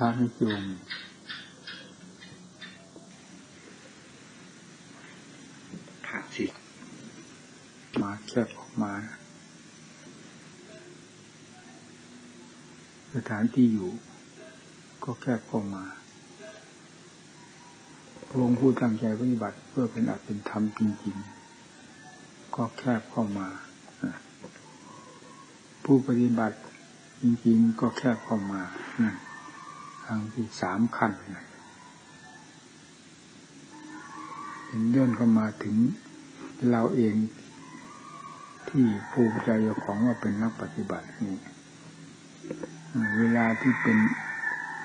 พระนิยมขาดสิมาแคบออกมา สถานที่อยู่ ก็แคบเข้ามาพระองค์ผู้ตั้งใจปฏิบัติเพื่อเป็นอัตเป็นธรรมจริงๆ ก็แคบเข้ามา ผู้ปฏิบัติจริงๆ ก็แคบเข้ามา ทางที่สามขั้นเป็นเลื่นเข้ามาถึงเราเองที่ภูมิใจของว่าเป็นนักปฏิบัตินี่เวลาที่เป็น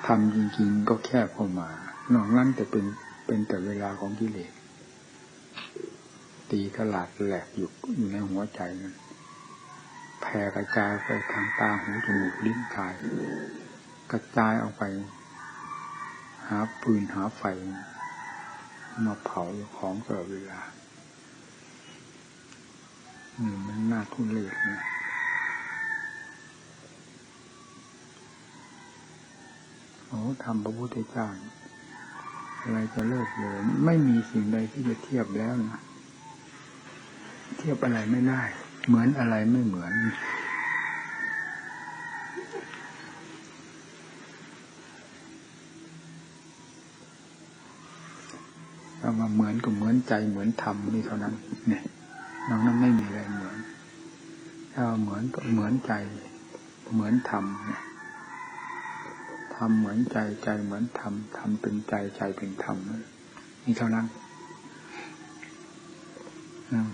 ทำจริงๆก็แคบเข้ามา นอกนั้นแต่เป็นเป็นแต่เวลาของกิเลสตีตลาดแหลกอยู่อยู่ในหัวใจนั้นแผ่กระจายไปทางตาหูจมูกลิ้นกาย กระจายออกไป หาปืนหาไฟ มาเผาของตลอดเวลานี่มันน่าทุเรศนะโอ้ทำพระพุทธเจ้าอะไรจะเลิกเลยไม่มีสิ่งใดที่จะเทียบแล้วนะ เทียบอะไรไม่ได้ เหมือนอะไรไม่เหมือนามาเหมือนก็เหมือนใจเหมือนธรรมนี่เท่านั้น เนี่ยน้องนั้นไม่มีอะไรเหมือนถ้าเหมือนก็เหมือนใจ เหมือนธรรมเนี่ยธรรมเหมือนใจใจเหมือนธรรมธรรมเป็นใจใจเป็นธรรมนี่เท่านั้น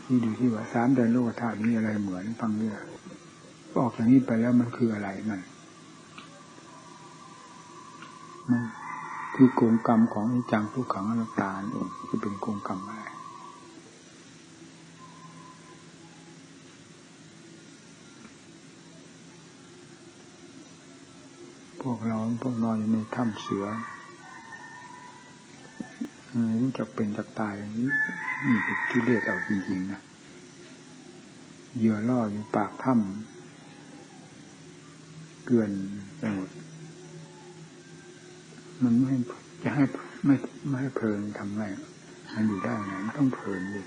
ที่ดูที่ว่าสามเดือนโลกธาตุมีอะไรเหมือนฟังเนี่ยออกจากนี้ไปแล้วมันคืออะไรมันมัน คือกงกรรมของอนิจังทุกขังอนัตตาเองที่เป็นกงกรรมอะไรพวกเราพวกนอนอยู่ในถ้ำเสือรู้จักเป็นจักตายนี่นี่เป็นที่เลือดเอาจริงๆนะเหยื่อล่ออยู่ปากถ้ำเกลื่อนไปหมด มันไม่จะให้ไม่ไม่ให้เพลินทำไงมันอยู่ได้ไงมันต้องเพลินอยู่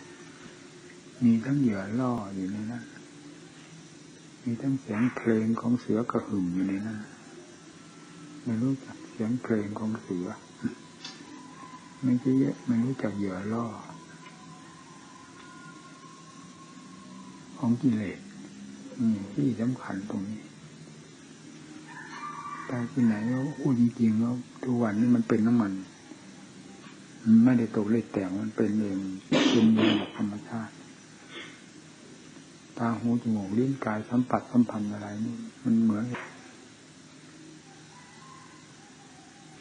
มีทั้งเหยื่อล่ออยู่ในนั้นมีทั้งเสียงเพลงของเสือกระหึ่มอยู่ในนั้นไม่รู้จักเสียงเพลงของเสือไม่ใช่ไม่รู้จักเหยื่อล่อ ของกิเลสนี่ที่สำคัญตรงนี้ ไปที่ไหนแล้วพูดจริงๆแล้วทุกวันนี้มันเป็นน้ำมันมันไม่ได้ตกเล็ดแต่มันเป็นเองเป็นเองธรรมชาติตาหูจมูกลิ้นกายสัมผัสสัมพันธ์อะไรนี่มันเหมือน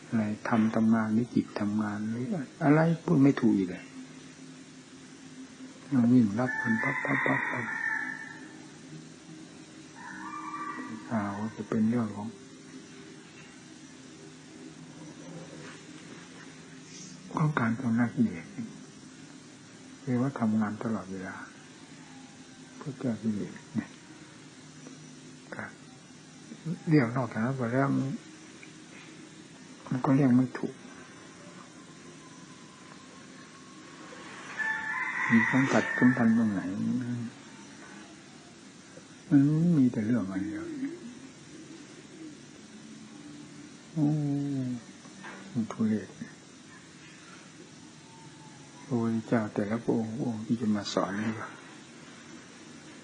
อะไรทำทำงานหรือจิตทำงานหรืออะไรพูดไม่ถูกอีกเลยเราวิ่งรับคนปั๊บปั๊บปั๊บปั๊บอ่าจะเป็นเรื่องของ ของการทำหน้าที่เด็กเรียกว่าทำงานตลอดเวลาเพื่อแก้กิเลสเนี่ยเรียกนอกจากนั้นไปแล้วมันก็เรียกไม่ถูกมีสังกัดสัมพันตรงไหน มันมีแต่เรื่องอะไรเดียวโอ้มันทุเรศ พระพุทธเจ้าแต่ละพระองค์องค์ที่จะมาสอนนี่ก็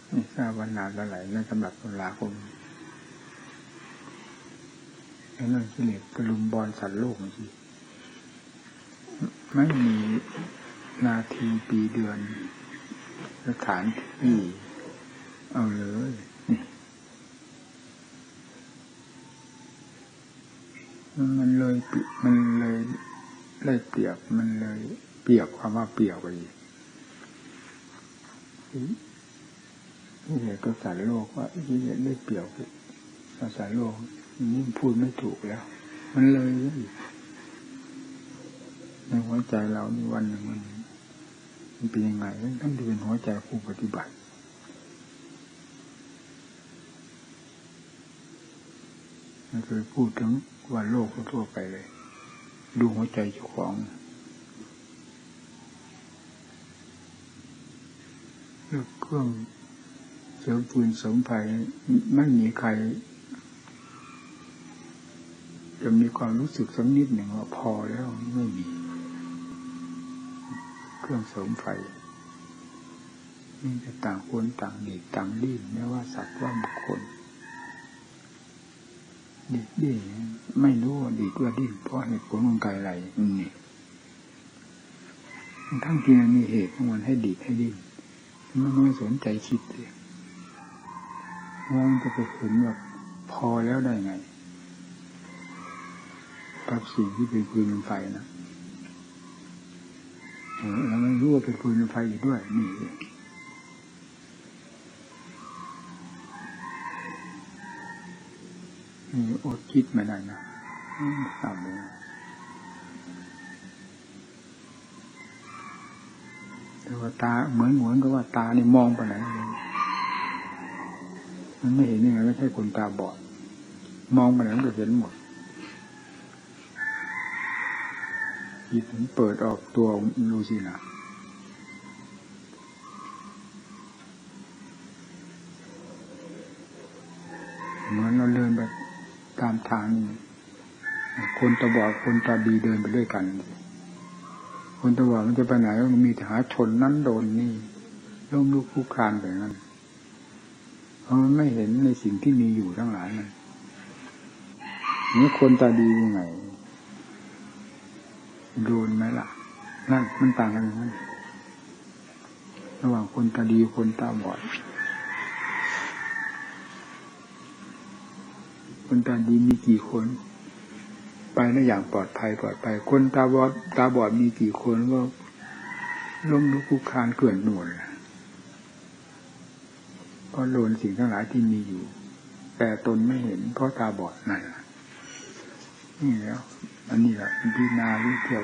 ไม่ทราบวันนานเท่าไหร่ในสำหรับตำราคมแล้วนั่นกิเลสกระลุมบอลสัตว์โลกสิงไม่มีนาทีปีเดือนสถานที่เอาเลยมันเลยมันเลยเลยเปรียบมันเลย เปียบความว่าเปียบไปนี่เลยก็สารโลกว่าที่ได้เปียบภาษาโลกนี่พูดไม่ถูกแล้ว มันเลยในหัวใจเรานี่วันหนึ่งมันมันเป็นยังไงต้องดูเป็นหัวใจผู้ปฏิบัติไม่เคยพูดถึงว่าโลกทั่วไปเลย ดูหัวใจเจ้าของ เรื่องเครื่องเสริมปืนเสริมไฟไม่มีใคร จะมีความรู้สึกสักนิดหนึ่งว่าพอแล้วไม่มี เครื่องเสริมไฟนี่จะต่างคนต่างหนีต่างดิ้นไม่ว่าสัตว์ว่าบุคคลดีดดิ้นไม่รู้ว่าดีดว่าดิ้นเพราะเหตุผลของกายอะไรนี่ทั้งที่มันมีเหตุของมันให้ดีดให้ดิ้น มันไม่สนใจคิดเลยว่ามันจะไปเห็นแบบพอแล้วได้ไงกับสิ่งที่เป็นปืนเป็นไฟนะแล้วมันรู้ว่าเป็นปืนเป็นไฟอยู่ด้วย นี่นี่อดคิดไม่ได้นะทราบเลย แต่ว่าตาเหมือนเหมือนกับว่าตาเนี่ยมองไปไหนมันไม่เห็นยังไงไม่ใช่คนตาบอด มองไปไหนก็เห็นหมดจิตมันเปิดออกตัวรู้สินะเหมือนเราเดินไปตามทาง คนตาบอดคนตาดีเดินไปด้วยกัน คนตาบอดมันจะไปไหนมันมีหาชนนั้นโดนนี่ล้มลุกคุกคานไปนั้นเพราะมันไม่เห็นในสิ่งที่มีอยู่ทั้งหลายนั่นนี่คนตาดียังไงโดนไหมล่ะนั่นมันต่างกันอย่างนั้นระหว่างคนตาดีคนตาบอด คนตาดีมีกี่คน ไปได้อย่างปลอดภัยปลอดภัยคนตาบอดตาบอดมีกี่คนก็ล้มลุกคลุกคานเกื่อนหนวลเพราะโดนสิ่งทั้งหลายที่มีอยู่ แต่ตนไม่เห็นเพราะตาบอดนั่นนี่แล้วอันนี้แหละพิจารณาวิเที่ยว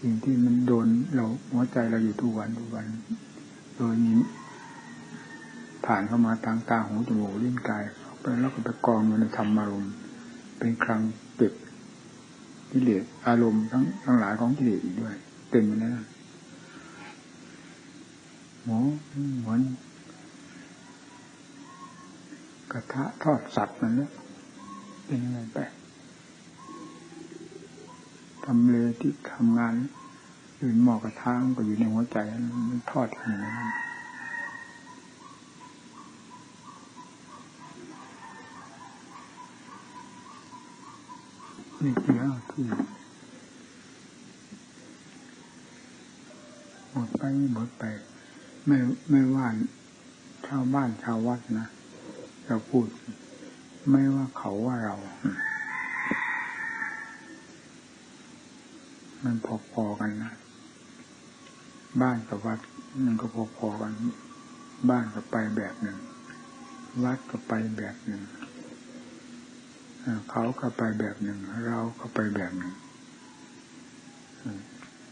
สิ่งที่มันโดนเราหัวใจเราอยู่ทุกวันทุกวัน โดยนี้ผ่านเข้ามาทางตาหูจมูกลิ้นกายไปแล้วก็ไปกองอยู่ในธรรมารมณ์ เป็นครั้งเก็บกิเลสอารมณ์ทั้งทั้งหลายของกิเลสอีกด้วย เต็มไปแล้วหมูเหมือนกระทะทอดสัตว์นั่นแหละเป็นยังไงไปทำเลที่ทำงานอยืนหมอกระทางก็อยู่ในหัวใจมันทอดอย่างนั้น นี่คือที่หมดไปหมดไป ไม่ไม่ว่าชาวบ้านชาววัดนะเราพูด ไม่ว่าเขาว่าเรา มันพอๆกันนะบ้านกับวัดมันก็พอๆกัน บ้านก็ไปแบบหนึ่ง วัดก็ไปแบบหนึ่ง เขาก็ไปแบบหนึ่ง เราก็ไปแบบหนึ่ง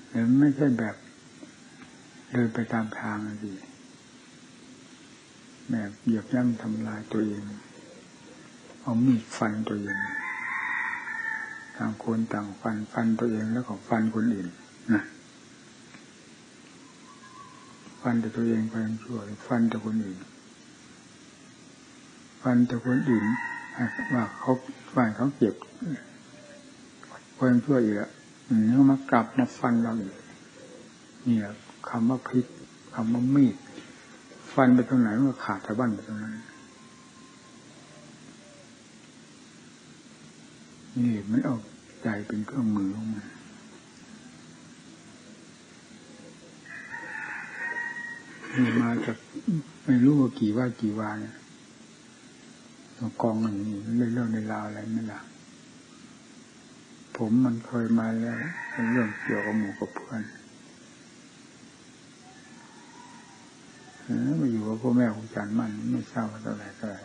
แต่ไม่ใช่แบบเดินไปตามทางสิแบบเหยียบย่ำทำลายตัวเอง เอามีดฟันตัวเองต่างคนต่างฟันฟันตัวเองแล้วก็ฟันคนอื่นนะฟันแต่ตัวเองไปชั่วฟันแต่คนอื่น ฟันแต่คนอื่น ว่าเขาฟันเขาเจ็บคนช่วอีกแล้วนี่มากลับมาฟันเราอีกนี่คำว่าพิษคำว่ามีด ฟันไปตรงไหนมันก็ขาดตะบั้นไปตรงนั้น นี่มันออกใจเป็นเครื่องมือของมันนี่มาจากไม่รู้ว่ากี่ว่ากี่วาเนี่ย กองอย่างนี้ไม่เรื่องในราวอะไรไม่ละผมมันเคยมาแล้วเป็นเรื่องเกี่ยวกับหมู่กับเพื่อนมาอยู่กับพ่อแม่ของจารย์มันไม่ทราบว่าเท่าไหร่เท่าไหร่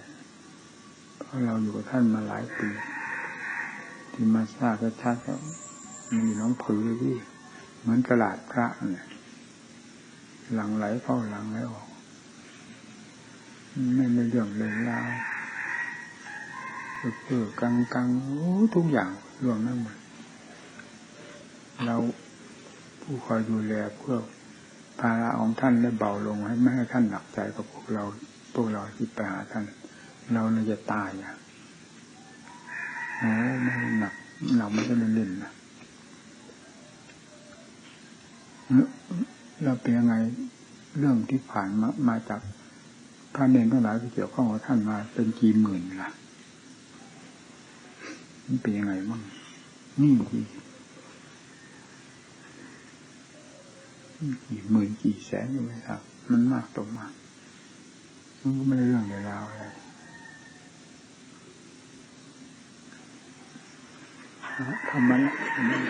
เพราะเราอยู่กับท่านมาหลายปี ที่มาทราบชัดๆก็มันอยู่น้องผือที่เหมือนตลาดพระเนี่ยหลังไหลเข้าหลังไหลออกไม่ในเรื่องเลยลาว เพื่อกลางกลางทุกอย่างรวมทั้งหมดเราผู้คอยดูแลเพื่อภาระของท่านได้เบาลงให้ไม่ให้ท่านหนักใจกับพวกเราพวกเราที่ไปหาท่าน เราเนี่ยจะตายอะโอ้ไม่หนักเราไม่ได้เล่นๆนะเราเป็นยังไงเรื่องที่ผ่านมามาจากพระเนรทั้งหลายที่เกี่ยวข้องกับท่านมาเป็นกี่หมื่นล่ะ มันเป็นยังไงบ้างนี่กี่นี่กี่หมื่นกี่แสนก็ไหมครับ มันมากตกมากมันก็ไม่ได้เรื่องในราวอะไรทำมันทำมัน